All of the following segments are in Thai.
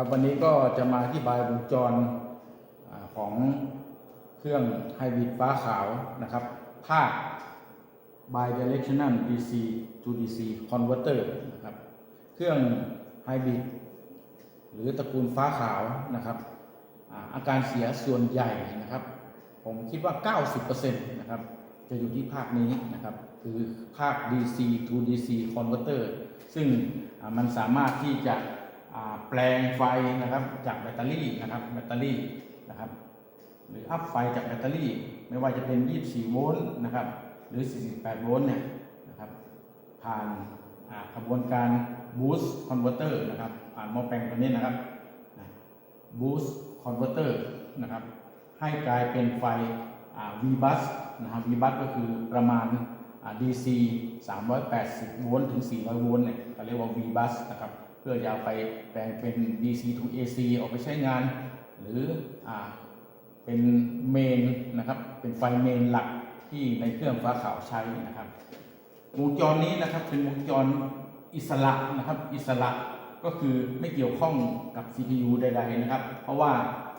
ครับวันนี้ก็จะมาอธิบายวงจรของเครื่องไฮบริดฟ้าขาวนะครับภาค bidirectional DC to DC converter นะครับเครื่องไฮบริดหรือตระกูลฟ้าขาวนะครับอาการเสียส่วนใหญ่นะครับ ผมคิดว่า 90%นะครับจะอยู่ที่ภาคนี้นะครับ คือภาค DC to DC converter ซึ่งอ่ามันสามารถที่จะ แปลงไฟนะครับจากแบตเตอรี่นะครับแบตเตอรี่นะครับหรืออัพไฟจากแบตเตอรี่ ไม่ว่าจะเป็น 24 โวลต์นะครับหรือ 48 โวลต์เนี่ยนะครับผ่านกระบวนการ boost converter นะครับผ่านหม้อแปลงตัวนี้นะครับ boost converter นะครับให้กลายเป็นไฟอ่า V-bus นะครับ V-bus ก็คือประมาณ DC 380 โวลต์ถึง 400 โวลต์เนี่ยเขาเรียกว่า V-bus นะครับ เพื่อจะเอาไปแปลงเป็น DC to AC ออกไปใช้งาน หรืออเป็นเมนนะครับเป็นไฟเมนหลักที่ในเครื่องฟ้าขาวใช้นะครับวงจรนี้นะครับเป็นวงจรอิสระนะครับอิสระก็คือไม่เกี่ยวข้องกับ CPU ใด ๆ นะครับ เพราะว่า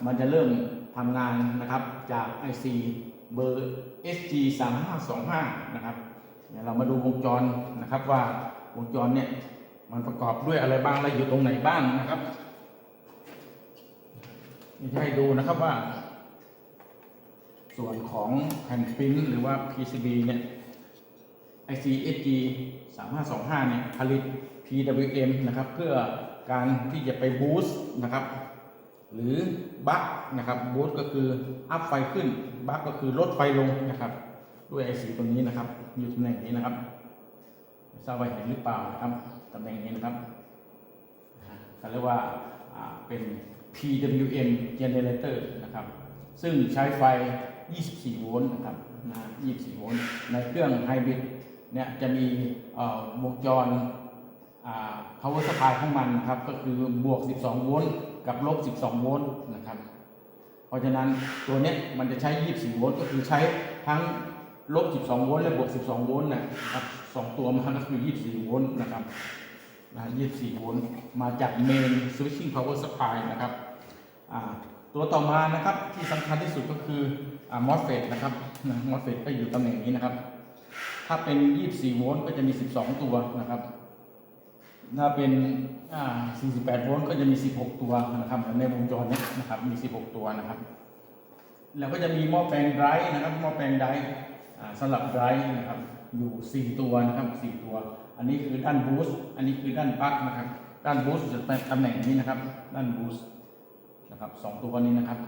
มันจะเริ่มทำงานนะครับจาก IC เบอร์ SG 3 5 2 5นะครับเดี๋ยวเรามาดูวงจรนะครับว่าวงจรเนี่ย มันประกอบด้วยอะไรบ้างและอยู่ตรงไหนบ้างนะครับนี่ให้ดูนะครับว่า ส่วนของแผ่นปริ้นหรือว่า PCB เนี่ย ICSG 3525 เนี่ย ผลิต PWM นะครับ เพื่อการที่จะไปบูสต์นะครับ หรือบัคนะครับบูสต์ก็คืออัพไฟขึ้น บัคก็คือลดไฟลงนะครับ ด้วย IC ตัวนี้นะครับ อยู่ตำแหน่งนี้นะครับทราบว่าเห็นหรือเปล่านะครับ ตำแหน่งนี้นะครับเขาเรียกว่าเป็น PWM generator นะครับ ซึ่งใช้ไฟ 24 โวลต์นะครับนะ24 โวลต์ ในเครื่องไฮบริดเนี่ยจะมีวงจร power supply ของมันนะครับ ก็คือบวก 12 โวลต์กับลบ 12 โวลต์นะครับ เพราะฉะนั้นตัวเนี้ยมันจะใช้ 24 โวลต์ ก็คือใช้ทั้งลบ 12 โวลต์และบวก 12 โวลต์นะครับ สองตัวมันก็คือ 24 โวลต์นะครับนะ24 โวลต์มาจากเมน switching power supply นะครับตัวต่อมานะครับที่สำคัญที่สุดก็คืออ่า MOSFET นะครับนะ MOSFET ก็อยู่ตำแหน่งนี้นะครับ ถ้าเป็น 24 โวลต์ก็จะมี 12 ตัวนะครับถ้าเป็นอ่า48 โวลต์ก็จะมี 16 ตัวนะครับในวงจรนี้นะครับ มี 16 ตัวนะครับ แล้วก็จะมีหม้อแปลงไดร์นะครับ หม้อแปลงไดร์ สำหรับไดรฟ์นะครับอยู่ 4 ตัวนะครับ4ตัว อันนี้คือด้านบูสต์อันนี้คือด้านปลั๊กนะครับ ด้านบูสต์จะเป็นตำแหน่งนี้นะครับ ด้านบูสต์นะครับสองตัวนี้นะครับ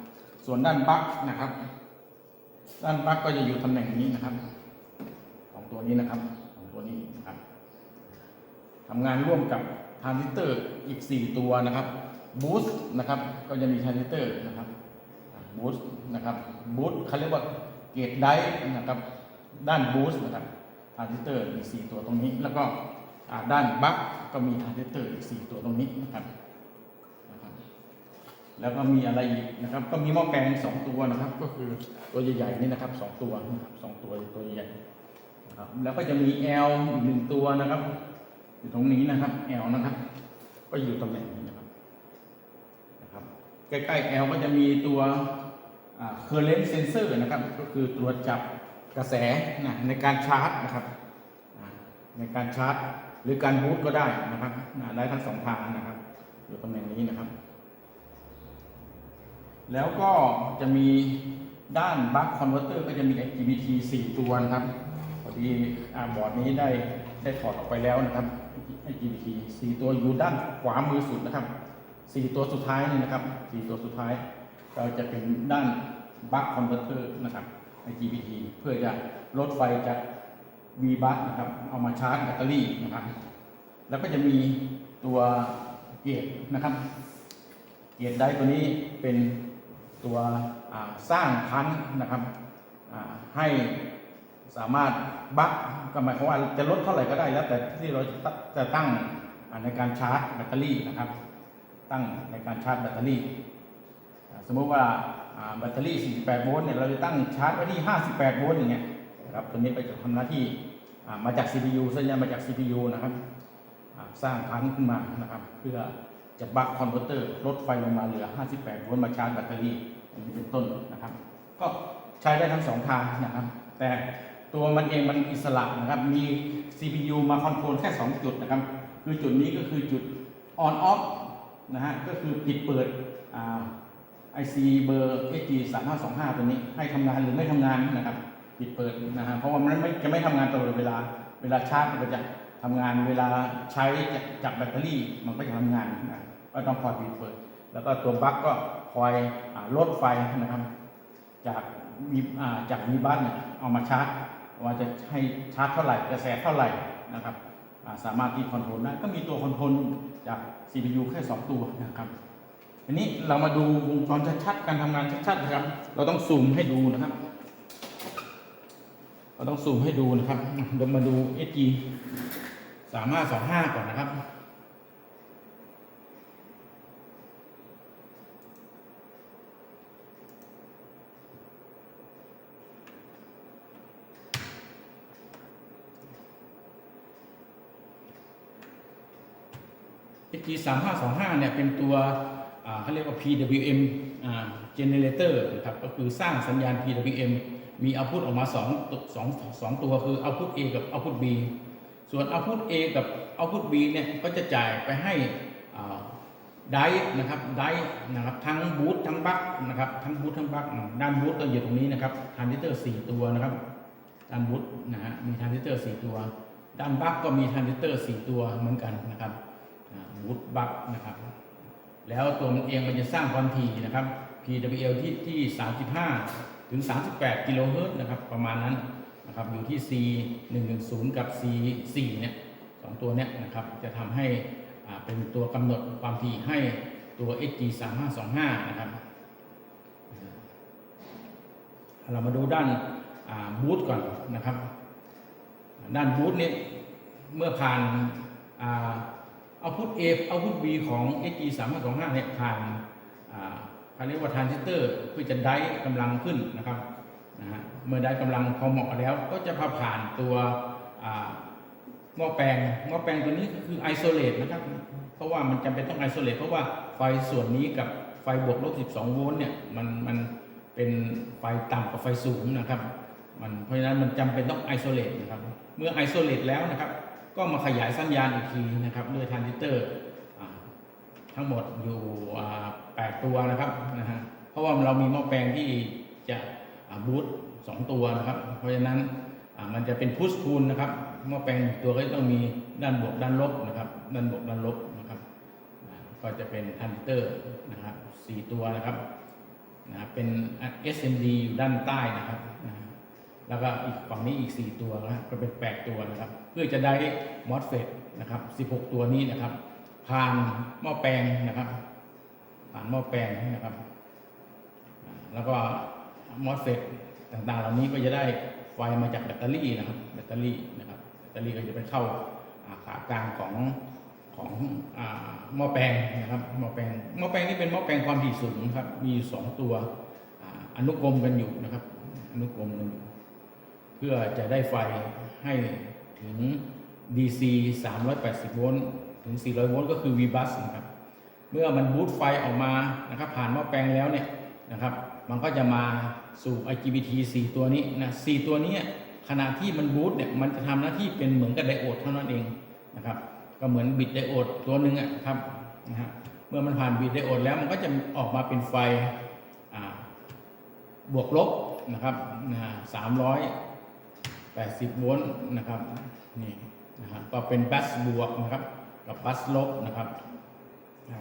ส่วนด้านปลั๊กนะครับ ด้านปลั๊กก็จะอยู่ตำแหน่งนี้นะครับของตัวนี้นะครับของตัวนี้นะครับทำงานร่วมกับทรานซิสเตอร์อีก 4 ตัวนะครับบูสต์นะครับก็จะมีทรานซิสเตอร์นะครับบูสต์นะครับบูสต์เขาเรียกว่าเกตไดนะครับ ด้านบูสต์นะครับทรานซิสเตอร์อีก 4 ตัวตรงนี้ แล้วก็ด้านบัคก็มีทรานซิสเตอร์อีก 4 ตัวตรงนี้นะครับ แล้วก็มีอะไรอีกนะครับ ก็มีหม้อแปลงสองตัวนะครับ ก็คือตัวใหญ่ๆนี่นะครับสองตัวนะครับสองตัวตัวใหญ่นะครับแล้วก็จะมี L อีกหนึ่งตัวนะครับ อยู่ตรงนี้นะครับ L นะครับ ก็อยู่ตำแหน่งนี้นะครับนะครับ ใกล้ๆ L ก็จะมีตัวอ่า current sensor นะครับ ก็คือตัวจับ กระแสนะในการชาร์จนะครับ ในการชาร์จหรือการบูตก็ได้นะครับได้ทั้งสองทางนะครับอยู่ตำแหน่งนี้นะครับ แล้วก็จะมีด้านบัคคอนเวอร์เตอร์ก็จะมี IGBT 4 ตัวนะครับพอดีบอร์ดนี้ได้ได้ถอดออกไปแล้วนะครับ IGBT 4 ตัวอยู่ด้านขวามือสุดนะครับ 4 ตัวสุดท้ายนี่นะครับ 4 ตัวสุดท้าย เราจะเป็นด้านบัคคอนเวอร์เตอร์นะครับ IGBT เพื่อจะลดไฟจาก V bus นะครับ เอามาชาร์จแบตเตอรี่นะครับ แล้วก็จะมีตัวเกจนะครับ เกียร์ไดตัวนี้เป็นตัวสร้างพันธุ์นะครับให้สามารถบัคก็หมายความว่าจะลดเท่าไหร่ก็ได้แล้ว แต่ที่เราจะตั้งจะตั้งในการชาร์จแบตเตอรี่นะครับ ตั้งในการชาร์จแบตเตอรี่ สมมติว่า แบตเตอรี่ 48 โวลต์เนี่ยเราจะตั้งชาร์จไว้ที่ 58 โวลต์อย่างเงี้ยครับตัวนี้ไปจะทำหน้าที่ามาจาก CPU สัญญาณมาจาก CPU นะครับสร้างพันขึ้นมานะครับเพื่อจะบัคคอนเวอร์เตอร์ลดไฟลงมาเหลือ 58 โวลต์มาชาร์จแบตเตอรี่อย่างนี้เป็นต้นนะครับ ก็ใช้ได้ทั้งสองทางนะครับ แต่ตัวมันเองมันอิสระนะครับ มี CPU มาคอนโทรลแค่ 2 จุดนะครับ คือจุดนี้ก็คือจุด on off นะฮะก็คือปิดเปิด IC เบอร์ SG 3525 ตัวนี้ให้ทำงานหรือไม่ทำงานนะครับปิดเปิดนะฮะเพราะว่ามันไม่จะไม่ทำงานตลอดเวลาเวลาชาร์จมันก็จะทำงานเวลาใช้จากจากแบตเตอรี่มันก็จะทำงานนะก็ต้องคอยปิดเปิด แล้วก็ตัวบัคก็คอยอลดไฟนะครับจากมีจากมีบัสเนี่ยเอามาชาร์จว่าจะให้ชาร์จเท่าไหร่กระแสเท่าไหร่นะครับสามารถที่คอนโทรลได้ก็มีตัวคอนโทรลจาก CPU แค่ 2 ตัวนะครับ ทีนี้เรามาดูวงจรชัดๆ การทำงานชัดๆนะครับ เราต้องซูมให้ดูนะครับ เราต้องซูมให้ดูนะครับเดี๋ยวมาดู SG สามารถสองห้าก่อนนะครับ SG 3525เนี่ยเป็นตัว เขาเรียกว่า PWM generator นะครับก็คือสร้างสัญญาณ PWM มี output ออกมา2ตัวสองตัวคือ output A กับ output B ส่วน output A กับ output B เนี่ยก็จะจ่ายไปให้ได้นะครับได้นะครับทั้งบูตทั้งบัคนะครับทั้งบูตทั้งบัคด้านบูตก็อยู่ตรงนี้นะครับทรานซิสเตอร์4ตัวนะครับด้านบูตนะฮะมีทรานซิสเตอร์4ตัว ด้านบัคก็มีทรานซิสเตอร์4ตัวเหมือนกันนะครับบูตบัคนะครับ แล้วตัวมันเองมันจะสร้างความถี่นะครับ PWL ที่ที่ 35 ถึง 38 กิโลเฮิรตซ์นะครับ ประมาณนั้นนะครับ อยู่ที่ C 110 กับ C 4เนี่ยสองตัวเนี้ยนะครับ จะทำให้อ่าเป็นตัวกำหนดความถี่ให้ตัว SG 3525 นะครับ เรามาดูด้านบูตก่อนนะครับ ด้านบูตนี้เมื่อผ่าน เอาพุท A เอาพุท B ของ SG 3525เนี่ยผ่านอ่าเขาเรียกว่าทรานซิสเตอร์เพื่อจะได้กำลังขึ้นนะครับนะฮะเมื่อได้กำลังพอเหมาะแล้ว ก็จะพาผ่านตัวอ่าหม้อแปลงหม้อแปลงตัวนี้ก็คือไอโซเลตนะครับเพราะว่ามันจำเป็นต้องไอโซเลตเพราะว่าไฟส่วนนี้กับไฟบวกลบ 12 โวลต์เนี่ยมันมันเป็นไฟต่ำกับไฟสูงนะครับมันเพราะฉะนั้นมันจำเป็นต้องไอโซเลตนะครับเมื่อไอโซเลตแล้วนะครับ ก็มาขยายสัญญาณอีกทีนะครับด้วยทรานซิสเตอร์ทั้งหมดอยู่8ตัวนะครับนะฮะเพราะว่าเรามีหม้อแปลงที่จะบูตสองตัวนะครับ เพราะฉะนั้นมันจะเป็นพุชพูลนะครับหม้อแปลงหนึ่งตัวก็ต้องมีด้านบวกด้านลบนะครับ ด้านบวกด้านลบนะครับ ก็จะเป็นทรานซิสเตอร์นะครับสี่ตัวนะครับนะเป็น SMD อยู่ด้านใต้นะครับนะฮะแล้วก็อีกฝั่งนี้อีก 4 ตัวนะครับก็เป็น 8 ตัวนะครับ เพื่อจะได้มอสเฟตนะครับ 16 ตัวนี้นะครับ ผ่านหม้อแปลงนะครับ ผ่านหม้อแปลงนะครับ แล้วก็มอสเฟตต่างๆ เหล่านี้ก็จะได้ไฟมาจากแบตเตอรี่นะครับ แบตเตอรี่นะครับ แบตเตอรี่ก็จะไปเข้าอาขากลางของของอ่าหม้อแปลงนะครับหม้อแปลงหม้อแปลงนี่เป็นหม้อแปลงความถี่สูงครับ มีอยู่สองตัวออนุกรมกันอยู่นะครับ อนุกรมกันอยู่เพื่อจะได้ไฟให้ ถึง DC 380 โวลต์ถึง 400 โวลต์ก็คือ VBus นะครับ เมื่อมันบูตไฟออกมานะครับผ่านหม้อแปลงแล้วเนี่ยนะครับมันก็จะมาสู่ IGBT 4 ตัวนี้นะ4ตัวนี้ขณะที่มันบูตเนี่ยมันจะทำหน้าที่เป็นเหมือนกับไดโอดเท่านั้นเองนะครับก็เหมือนบิดไดโอดตัวหนึ่งอะครับนะฮะเมื่อมันผ่านบิดไดโอดแล้วมันก็จะออกมาเป็นไฟบวกลบนะครับนะสามร้อย แปดสิบโวลต์นะครับนี่นะครับก็เป็นบัสบวกนะครับกับบัสลบนะครับนะ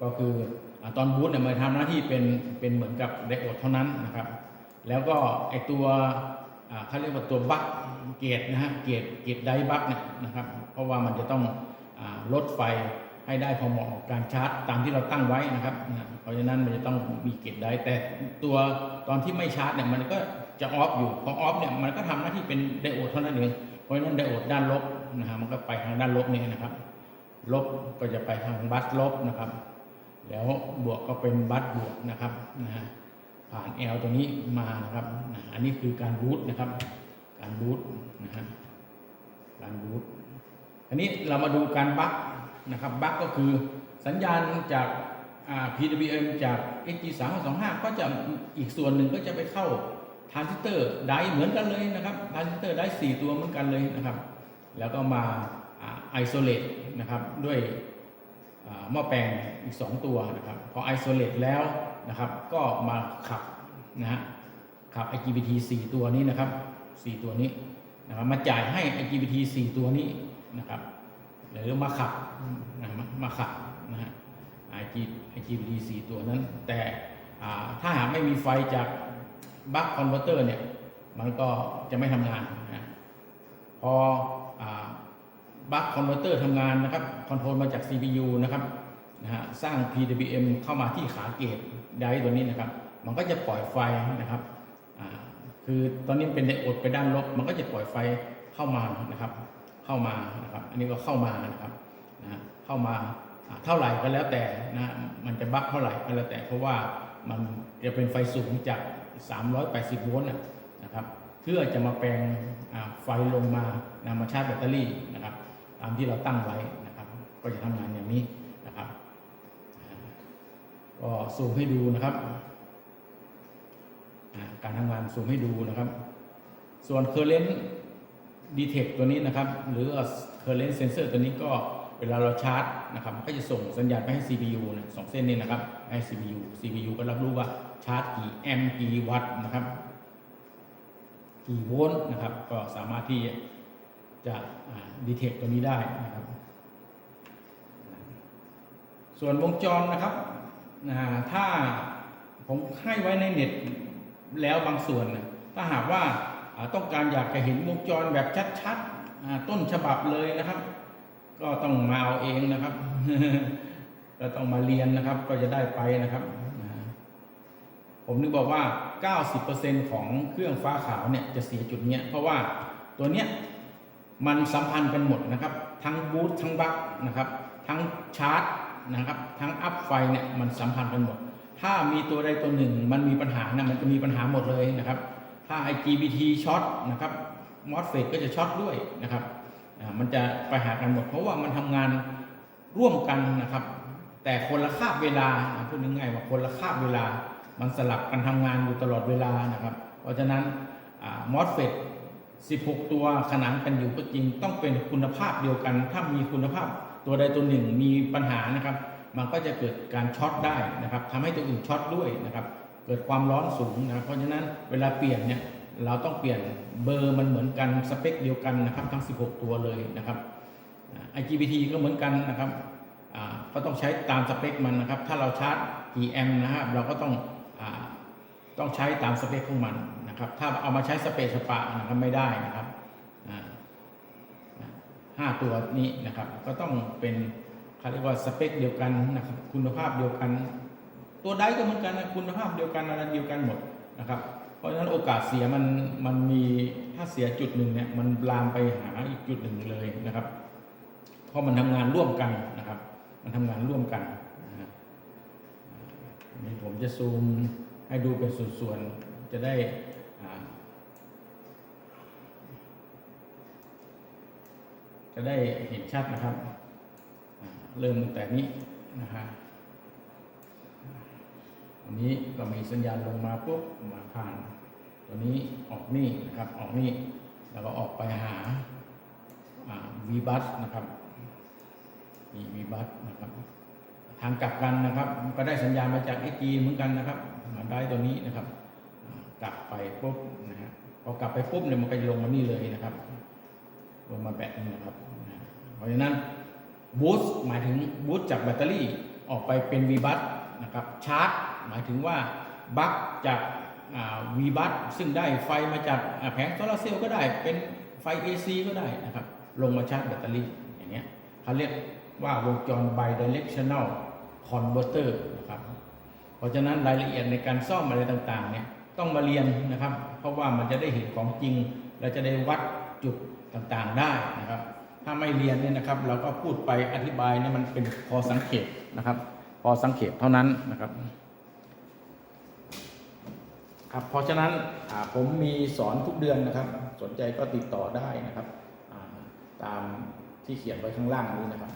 ก็คืออตอนบูตเนี่ยมันทำหน้าที่เป็นเป็นเหมือนกับไดโอดเท่านั้นนะครับ แล้วก็ไอตัวเขาเรียกว่าตัวบัคเกตนะฮะเกตเกตไดบัคเนี่ยนะครับ เพราะว่ามันจะต้องอลดไฟให้ได้พอเหมาะกับการชาร์จตามที่เราตั้งไว้นะครับ เพราะฉะนั้นมันจะต้องมีเกตไดแต่ตัวตอนที่ไม่ชาร์จเนี่ยมันก็ จะออฟอยู่พอออฟเนี่ยมันก็ทำหน้าที่เป็นไดโอดเท่านั้นเองเพราะฉะนั้นไดโอดด้านลบนะฮะมันก็ไปทางด้านลบนี่นะครับ ลบก็จะไปทางบัสลบนะครับ แล้วบวกก็เป็นบัสบวกนะครับนะฮะผ่าน L ตัวนี้มานะครับนะอันนี้คือการบูตนะครับ การบูตนะฮะการบูตอันนี้เรามาดูการบัคนะครับบั๊กก็คือสัญญาณจากอ่า PWM จาก SG 3 2 5ก็จะอีกส่วนหนึ่งก็จะไปเข้า ทรานซิสเตอร์ไดเหมือนกันเลยนะครับทรานซิสเตอร์ได4ตัวเหมือนกันเลยนะครับ แล้วก็มาไอโซเลตนะครับด้วยหม้อแปลงอีก 2 ตัวนะครับพอไอโซเลตแล้วนะครับก็มาขับนะฮะขับ IGBT 4 ตัวนี้นะครับ 4 ตัวนี้นะครับมาจ่ายให้ IGBT 4 ตัวนี้นะครับหรือมาขับนะมาขับนะฮะ IGBT 4 ตัวนั้น แต่ถ้าหากไม่มีไฟจาก บัคคอนเวอร์เตอร์เนี่ยมันก็จะไม่ทำงานนะพอบัคคอนเวอร์เตอร์ทำงานนะครับคอนโทรลมาจาก CPU นะครับนะฮะสร้าง PWM เข้ามาที่ขาเกตไดร์ตัวนี้นะครับ มันก็จะปล่อยไฟนะครับคือตอนนี้เป็นไดโอดไปด้านลบ มันก็จะปล่อยไฟเข้ามานะครับ เข้ามานะครับ อันนี้ก็เข้ามานะครับนะเข้ามาเท่าไหร่ก็แล้วแต่นะฮะมันจะบัคเท่าไหร่ก็แล้วแต่เพราะว่ามันจะเป็นไฟสูงจาก 380 โวลต์นะครับ เพื่อจะมาแปลงไฟลงมานำมาชาร์จแบตเตอรี่นะครับ ตามที่เราตั้งไว้นะครับ ก็จะทำงานอย่างนี้นะครับก็ซูมให้ดูนะครับ การทำงานซูมให้ดูนะครับ ส่วน current detect ตัวนี้นะครับ หรือ current sensor ตัวนี้ก็เวลาเราชาร์จนะครับก็จะส่งสัญญาณไปให้ CPU นะสองเส้นนี้นะครับให้ CPU CPU ก็รับรู้ว่า ชาร์จกี่แอมป์กี่วัตต์นะครับ กี่โวลต์นะครับ ก็สามารถที่จะดีเทคตัวนี้ได้นะครับ ส่วนวงจรนะครับ ถ้าผมให้ไว้ในเน็ตแล้วบางส่วน ถ้าหากว่าต้องการอยากจะเห็นวงจรแบบชัดๆต้นฉบับเลยนะครับ ก็ต้องมาเอาเองนะครับ ก็ต้องมาเรียนนะครับ ก็จะได้ไปนะครับ ผมนึกบอกว่า 90%ของเครื่องฟ้าขาวเนี่ยจะเสียจุดเนี้ยเพราะว่าตัวเนี้ยมันสัมพันธ์กันหมดนะครับ ทั้งบูตทั้งบัคนะครับ ทั้งชาร์จนะครับ ทั้งอัพไฟเนี่ยมันสัมพันธ์กันหมด ถ้ามีตัวใดตัวหนึ่งมันมีปัญหานะมันจะมีปัญหาหมดเลยนะครับ ถ้า IGBT ช็อตนะครับ MOSFET ก็จะช็อตด้วยนะครับมันจะไปหากันหมด เพราะว่ามันทำงานร่วมกันนะครับ แต่คนละคาบเวลาอ่าพูดง่ายๆว่าคนละคาบเวลา มันสลับกันทำงานอยู่ตลอดเวลานะครับ เพราะฉะนั้นมอสเฟต16 ตัวขนานกันอยู่ก็จริงต้องเป็นคุณภาพเดียวกัน ถ้ามีคุณภาพตัวใดตัวหนึ่งมีปัญหานะครับ มันก็จะเกิดการช็อตได้นะครับทำให้ตัวอื่นช็อตด้วยนะครับ เกิดความร้อนสูงนะครับเพราะฉะนั้นเวลาเปลี่ยนเนี่ยเราต้องเปลี่ยนเบอร์มันเหมือนกันสเปคเดียวกันนะครับ ทั้ง 16 ตัวเลยนะครับอ่า IGBT ก็เหมือนกันนะครับก็ต้องใช้ตามสเปคมันนะครับ ถ้าเราชาร์จกี่แอมป์นะครับ เราก็ต้อง ต้องใช้ตามสเปคของมันนะครับ ถ้าเอามาใช้สเปซสปะนะครับไม่ได้นะครับห้าตัวนี้นะครับ ก็ต้องเป็นเขาเรียกว่าสเปคเดียวกันนะครับ คุณภาพเดียวกัน ตัวใดก็เหมือนกันนะคุณภาพเดียวกันอะไรเดียวกันหมดนะครับเพราะฉะนั้นโอกาสเสียมันมันมีถ้าเสียจุดหนึ่งเนี่ยมันลามไปหาอีกจุดหนึ่งเลยนะครับ เพราะมันทำงานร่วมกันนะครับ มันทำงานร่วมกันนะฮะอันนี้ผมจะซูม ให้ดูเป็นส่วนๆ จะได้จะได้เห็นชัดนะครับ เริ่มตั้งแต่นี้นะฮะอันนี้ก็มีสัญญาณลงมาปุ๊บมาผ่าน ตัวนี้ออกนี่นะครับ ออกนี่แล้วก็ออกไปหาวีบัสนะครับมีวีบัสนะครับ ทางกลับกันนะครับ ก็ได้สัญญาณมาจาก XG เหมือนกันนะครับ ได้ตัวนี้นะครับ กลับไปปุ๊บนะฮะพอกลับไปปุ๊บเนี่ยมันก็จะลงมานี่เลยนะครับ ลงมาแบบนี้นะครับ เพราะฉะนั้นบูสต์หมายถึงบูสต์จากแบตเตอรี่ออกไปเป็น V บัสนะครับชาร์จ หมายถึงว่าบัคจากวีบัสซึ่งได้ไฟมาจากแผงโซลาร์เซลล์ก็ได้เป็นไฟ AC ก็ได้นะครับ ลงมาชาร์จแบตเตอรี่อย่างเงี้ยเขาเรียกว่าวงจร bidirectional converter นะครับ เพราะฉะนั้นรายละเอียดในการซ่อมอะไรต่างๆเนี่ยต้องมาเรียนนะครับ เพราะว่ามันจะได้เห็นของจริงและจะได้วัดจุดต่างๆได้นะครับ ถ้าไม่เรียนเนี่ยนะครับ เราก็พูดไปอธิบายเนี่ยมันเป็นพอสังเกตนะครับ พอสังเกตเท่านั้นนะครับครับเพราะฉะนั้นผมมีสอนทุกเดือนนะครับ สนใจก็ติดต่อได้นะครับ ตามที่เขียนไว้ข้างล่างนี้นะครับ